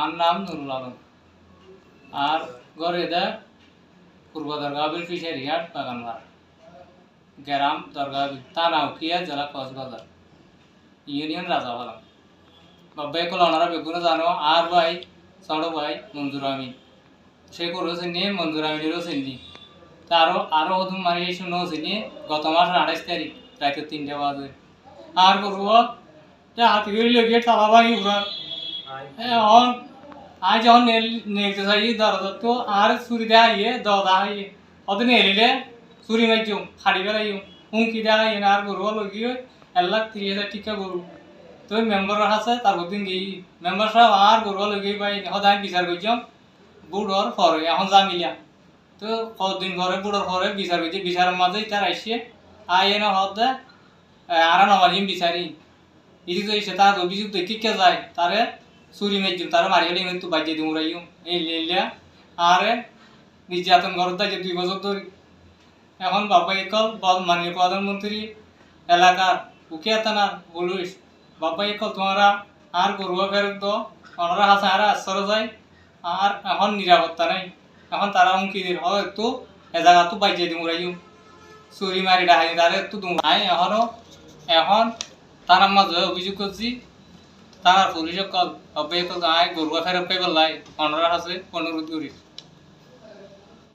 আর নাম নুরুল আলম। আর ঘরে দা পূর্ব দরগাবিল ফিশারি হাট বাগানবার গ্রাম দরগাবিল থানা উকিয়া জেলা কক্সবাজার। ইউনিয়ন রাজাপালাম বাবাই কল ওনারা বেগুনো জানো আর ভাই ছোট ভাই মঞ্জুর আমিন। সে করেছে নিয়ে মঞ্জুর আমিনেরও চিনি। তারও আরও অধুম এই শুনেও চিনি গত মাসের আঠাইশ তারিখ রাতে তিনটে বাজে। আর করব হাতি করে লেগে তালা ভাঙি ঘুরা এখন আজ যখন নেল নেলতে চাই দরজা তো আর চুরি দেওয়া ইয়ে দরজা ইয়ে অত নেলিলে চুরি মাইছো খাড়ি বেড়াইও হুমকি দেওয়া ইয়ে আর গরু লগি এক লাখ ত্রিশ হাজার টিকা গরু তো মেম্বার আছে তার দিন গেই মেম্বার সাহেব আর গরু লগি পাই সদায় বিচার করছাম বুড়োর পরে এখন জামিলিয়া তো কদিন পরে বুড়োর পরে বিচার করছি বিচারের মাঝে তার আইসে আইয়ে না হতে আর নমাজিম বিচারি ইদি তো তার অভিযোগ দেখি কে যায় তারে চুরি মাইজুম তারে মারিয়ে কিন্তু বাজিয়ে দিম উড়াইম এই লিলিয়া আরে নির্যাতন ঘর যে দুই বছর ধরে এখন বাবা একল মাননীয় প্রধানমন্ত্রী এলাকার উকিয়া থানার পুলিশ বাবা একল তোমরা আর গরুয়া ফেরত দো ওনারা হাসে আর আশ্চর্য যায় আর এখন নিরাপত্তা নাই এখন তারা হুমকি দিল হয় একটু এ জায়গা তো বাজিয়ে দিম উড়াইম চুরি মারি ডাহাই তারে একটু দুম এখনও এখন তার মাঝে অভিযোগ করছি তার পুলিশে কল অব্যাহত আয় গরুয়া ফেরত পাইবার লাই অনরা আছে অনুরোধ করি।